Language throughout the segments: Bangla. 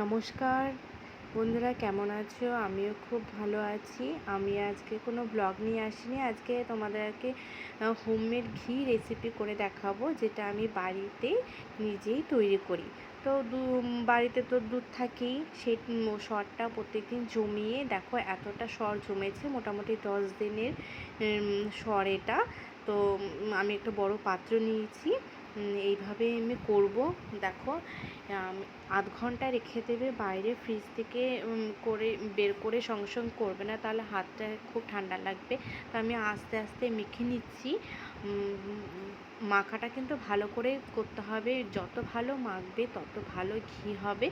নমস্কার। বন্ধুরা, কেমন আছো? আমিও খুব ভালো আছি। আমি আজকে কোনো ব্লগ নিয়ে আসিনি। আজকে তোমাদেরকে হোমমেড ঘি রেসিপি করে দেখাবো, যেটা আমি বাড়িতে নিজেই তৈরি করি। তো দু, বাড়িতে তো দুধ থাকেই। সেই সরটা প্রত্যেকদিন জমিয়ে, দেখো এতটা সর জমেছে, মোটামুটি দশ দিনের সর এটা। তো আমি একটা বড় পাত্র নিয়েছি। এইভাবে আমি করব, দেখো। আধ ঘণ্টা রেখে দেবে, বাইরে ফ্রিজ থেকে করে, বের করে সঙ্গে সঙ্গে করবে না, তাহলে হাতটা খুব ঠান্ডা লাগবে। তো আমি আস্তে আস্তে মেখে নিচ্ছি। মাখাটা কিন্তু ভালো করে করতে হবে। যত ভালো মাখবে, তত ভালো ঘি হবে।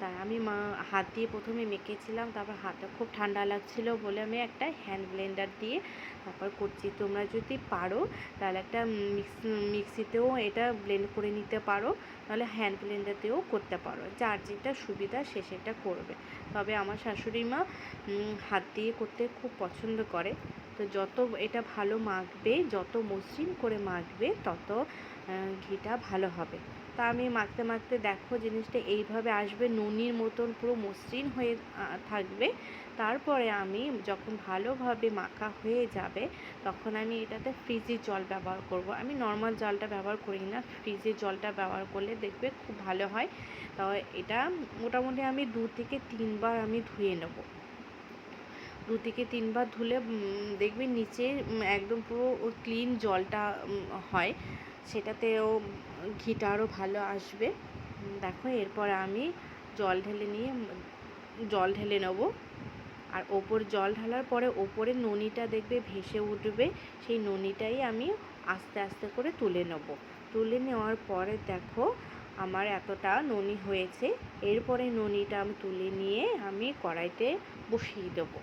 তাই আমি মা, হাত দিয়ে প্রথমে মেখেছিলাম, তারপর হাতটা খুব ঠান্ডা লাগছিল বলে আমি একটা হ্যান্ড ব্লেন্ডার দিয়ে তারপর করছি। তোমরা যদি পারো, তাহলে একটা মিক্স মিক্সিতেও এটা ব্লেন্ড করে নিতে পারো। তাহলে হ্যান্ড ক্লিনটাতেও করতে পারো। যার যেটা সুবিধা সে সেটা করবে। তবে আমার শাশুড়ি মা হাত দিয়ে করতে খুব পছন্দ করে। তো যত এটা ভালো মাখবে, যত মসৃণ করে মাখবে, তত ঘিটা ভালো হবে। তা আমি মাখতে মাখতে দেখো জিনিসটা এইভাবে আসবে, নুনির মতন পুরো মসৃণ হয়ে থাকবে। তারপরে আমি যখন ভালোভাবে মাখা হয়ে যাবে, তখন আমি এটাতে ফ্রিজের জল ব্যবহার করব। আমি নর্মাল জলটা ব্যবহার করি না ফ্রিজের জলটা ব্যবহার করলে দেখবে খুব ভালো হয়। তো এটা মোটামুটি আমি দু থেকে তিনবার আমি ধুয়ে নেব। দু থেকে তিনবার ধুলে দেখবে নিচে একদম পুরো ক্লিন জলটা হয়। সেটাতেও ঘিটা আরও ভালো আসবে। দেখো, এরপর আমি জল ঢেলে নিয়ে, জল ঢেলে নেব। আর ওপর জল ঢালার পরে ওপরে ননিটা দেখবে ভেসে উঠবে, সেই ননিটাই আমি আস্তে আস্তে করে তুলে নেব। তুলে নেওয়ার পরে দেখো, আমার এতটা ননি হয়েছে। এরপরে ননিটা আমি তুলে নিয়ে আমি কড়াইতে বসিয়ে দেবো।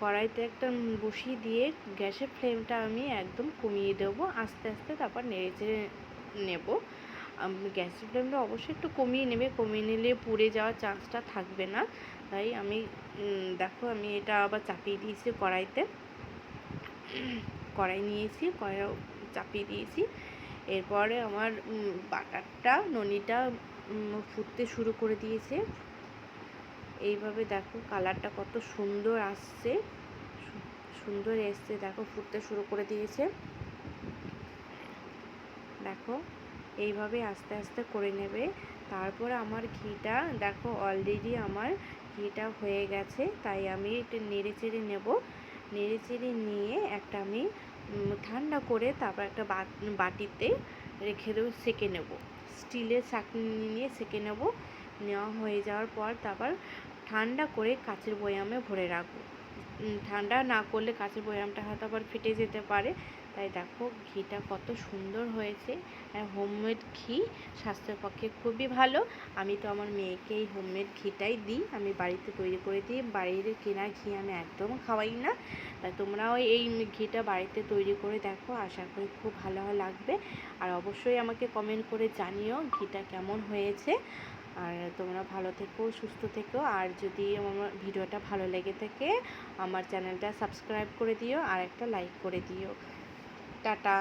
কড়াইতে একটা বসিয়ে দিয়ে গ্যাসের ফ্লেমটা আমি একদম কমিয়ে দেবো। আস্তে আস্তে তারপর নেড়ে চেড়ে নেব। গ্যাসের ফ্লেমটা অবশ্যই একটু কমিয়ে নেবে। কমিয়ে নিলে পুড়ে যাওয়ার চান্সটা থাকবে না। তাই আমি দেখো আমি এটা আবার চাপিয়ে দিয়েছি কড়াইতে। কড়াই নিয়েছি কড়াই চাপিয়ে দিয়েছি। এরপরে আমার বাটারটা, ননিটা ফুটতে শুরু করে দিয়েছে। এইভাবে দেখো কালারটা কত সুন্দর আসছে। সুন্দর এসছে। দেখো ফুটতে শুরু করে দিয়েছে। দেখো, এইভাবে আস্তে আস্তে করে নেবে। তারপর আমার ঘিটা, দেখো অলরেডি আমার ঘিটা হয়ে গেছে। তাই আমি একটু নেড়ে চেড়ে নেব। নেড়ে চেড়ে নিয়ে একটা আমি ঠান্ডা করে তারপর একটা বাটিতে রেখে দেবো, সেকে নেব। স্টিলের চাকনি নিয়ে সেকে নেব। নেওয়া হয়ে যাওয়ার পর তারপর ঠান্ডা করে কাচের বয়ামে ভরে রাখব। ঠান্ডা না করলে কাঁচের বয়ামটা হয়তো আবার ফেটে যেতে পারে। তাই দেখো, ঘিটা কত সুন্দর হয়েছে। আর হোমমেড ঘি স্বাস্থ্যের পক্ষে খুবই ভালো। আমি তো আমার মেয়েকে এই হোমমেড ঘিটাই দিই। আমি বাড়িতে তৈরি করে দিই। বাড়ির কেনা ঘি আমি একদম খাওয়াই না। তাই তোমরাও এই ঘিটা বাড়িতে তৈরি করে দেখো। আশা করি খুব ভালো লাগবে। আর অবশ্যই আমাকে কমেন্ট করে জানিও ঘিটা কেমন হয়েছে। আর তোমরা ভালো থেকো, সুস্থ থেকো। আর যদি আমার ভিডিওটা ভালো লেগে থাকে, আমার চ্যানেলটা সাবস্ক্রাইব করে দিও আর একটা লাইক করে দিও। টাটা।